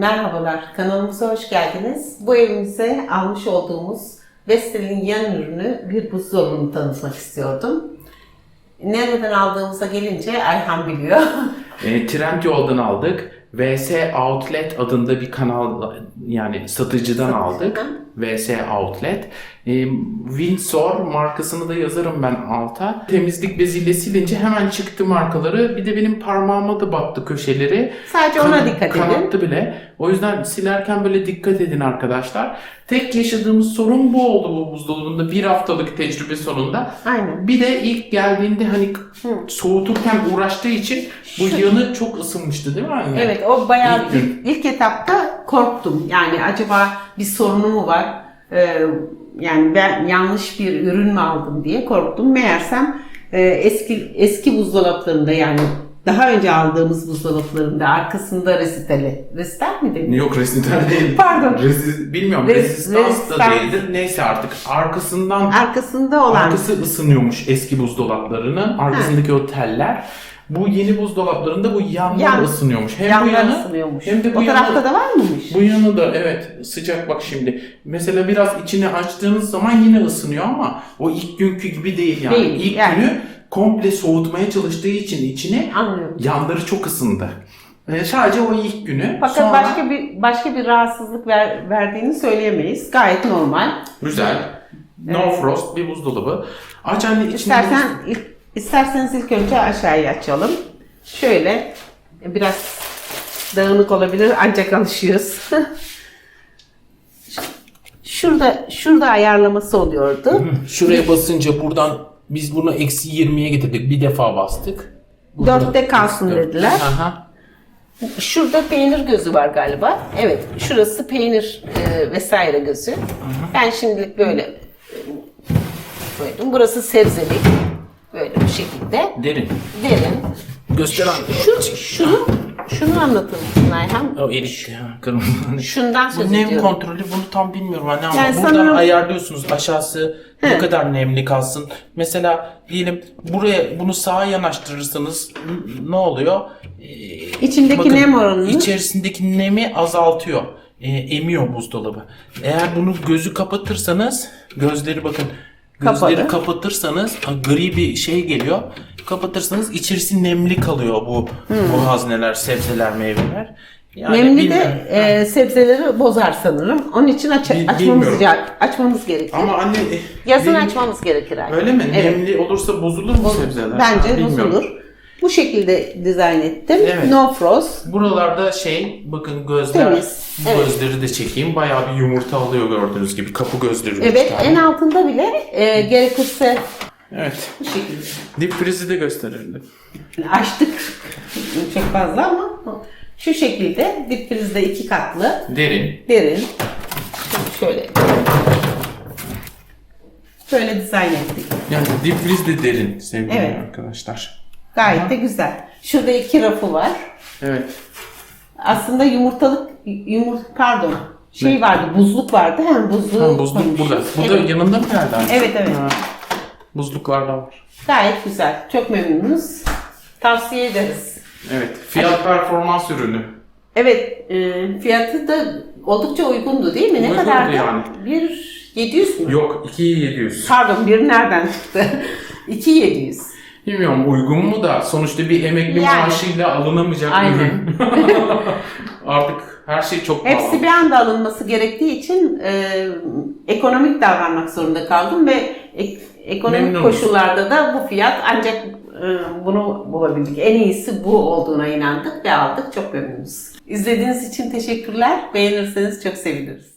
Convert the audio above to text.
Merhabalar, kanalımıza hoş geldiniz. Bu evimize almış olduğumuz Vestel'in yan ürünü bir buzdolabını tanıtmak istiyordum. Nereden aldığımıza gelince Ayhan biliyor. E, Trendyol'dan aldık. VS Outlet adında bir kanal yani satıcıdan aldık. VS Outlet. E, Windsor markasını da yazarım ben alta. Temizlik beziyle silince hemen çıktı markaları. Bir de benim parmağıma da battı köşeleri. Sadece ona Kan- dikkat edin. Kanattı bile. O yüzden silerken böyle dikkat edin arkadaşlar. Tek yaşadığımız sorun bu oldu bu buzdolabında. Bir haftalık tecrübe sonunda. Aynen. Bir de ilk geldiğinde hani soğuturken uğraştığı için bu yanı çok ısınmıştı değil mi anne? Evet, o bayağı İlk ilk, ilk etapta korktum. Yani acaba bir sorunu mu var? Ee, yani ben yanlış bir ürün mü aldım diye korktum. Meğersem e, eski eski buzdolaplarında yani daha önce aldığımız buzdolaplarında arkasında resiteli. Resitel mi deniyor? Yok residen değil. Pardon. Rezi, bilmiyorum Res- rezistans da değildir. Neyse artık arkasından Arkasında olan arkası ısınıyormuş eski buzdolaplarının. Arkasındaki o teller. Bu yeni buzdolaplarında bu yanlar Yan- ısınıyormuş. Hem bu yanlar yanı ısınıyormuş. hem de bu o yanı- tarafta da var mıymış? Bu yanı da evet sıcak bak şimdi. Mesela biraz içini açtığınız zaman yine ısınıyor ama o ilk günkü gibi değil yani. Değil, ilk yani. günü komple soğutmaya çalıştığı için içini Anlıyorum. yanları çok ısındı. Ee, sadece o ilk günü. Fakat Sonra başka bir başka bir rahatsızlık ver, verdiğini söyleyemeyiz. Gayet normal. güzel. No Evet. frost bir buzdolabı. Aç anne içinde İstersen ilk, isterseniz ilk önce aşağıya açalım. Şöyle biraz dağınık olabilir ancak alışıyoruz. şurada şurada ayarlaması oluyordu. Şuraya basınca buradan biz bunu eksi 20'ye getirdik. Bir defa bastık. Dörtte kalsın Dört. dediler. Aha. Şurada peynir gözü var galiba. Evet, şurası peynir e, vesaire gözü. Ben şimdilik böyle koydum. Burası sebzelik. Böyle bu şekilde. Derin. Derin. Göster. Şu, şunu, şunu anlatır mısın Ayhan? O erik. ya, Kırmızı. Şundan söz Bu nem ediyorum. kontrolü bunu tam bilmiyorum anne ama Yani buradan sanırım- ayarlıyorsunuz aşağısı ne He. kadar nemli kalsın. Mesela diyelim buraya bunu sağa yanaştırırsanız n- ne oluyor? Ee, İçindeki nem oranını- içerisindeki nemi azaltıyor. Ee, emiyor buzdolabı. Eğer bunu gözü kapatırsanız gözleri bakın gözleri Kapalı. kapatırsanız gri bir şey geliyor. Kapatırsanız içerisi nemli kalıyor bu bu hazneler, sebzeler, meyveler. Yani Hmm. Nemli bilmiyorum. de e, sebzeleri bozar sanırım. Onun için aç, Bil- açmamız, gerek- açmamız gerekir. Ama anne e, Yazın benim- açmamız gerekir. Öyle mi? Evet. Nemli olursa bozulur mu sebzeler? Bence bilmiyorum. bozulur. Bu şekilde dizayn ettim. Evet. No frost. Buralarda şey bakın gözler Temiz, bu evet. gözleri de çekeyim. Bayağı bir yumurta alıyor gördüğünüz gibi. Kapı gözleri. üç Evet, tane. en altında bile e, gerekirse Evet. bu şekilde. Dip frizi de gösterelim. Açtık çok fazla ama şu şekilde dip frizde iki katlı Derin. derin. Şöyle böyle dizayn ettik. Yani dip friz de derin sevgili Evet. arkadaşlar. Gayet de güzel. Şurada iki rafı var. Evet. Aslında yumurtalık yumurt pardon şey vardı buzluk vardı hem buzluğu Ha, buzluk koymuşuz. burada. Burada Evet. yanında mı geldi? Evet, evet. Ha. Buzluklardan var. Gayet güzel. Çok memnunuz. Tavsiye ederiz. Evet. Fiyat performans ürünü. Evet, e, fiyatı da oldukça uygundu değil mi? Ne Uygundu kadardı? yani. Bir 700 mü? Yok 2700. Pardon, bir nereden çıktı? 2700. Bilmiyorum uygun mu da sonuçta bir emekli Yani. maaşıyla alınamayacak Aynen. ürün. Artık her şey çok pahalı. Hepsi bir anda alınması gerektiği için e, ekonomik davranmak zorunda kaldım ve ek- ekonomik Memnunuz. koşullarda da bu fiyat ancak e, bunu bulabildik. En iyisi bu olduğuna inandık ve aldık. Çok memnunuz. İzlediğiniz için teşekkürler. Beğenirseniz çok seviniriz.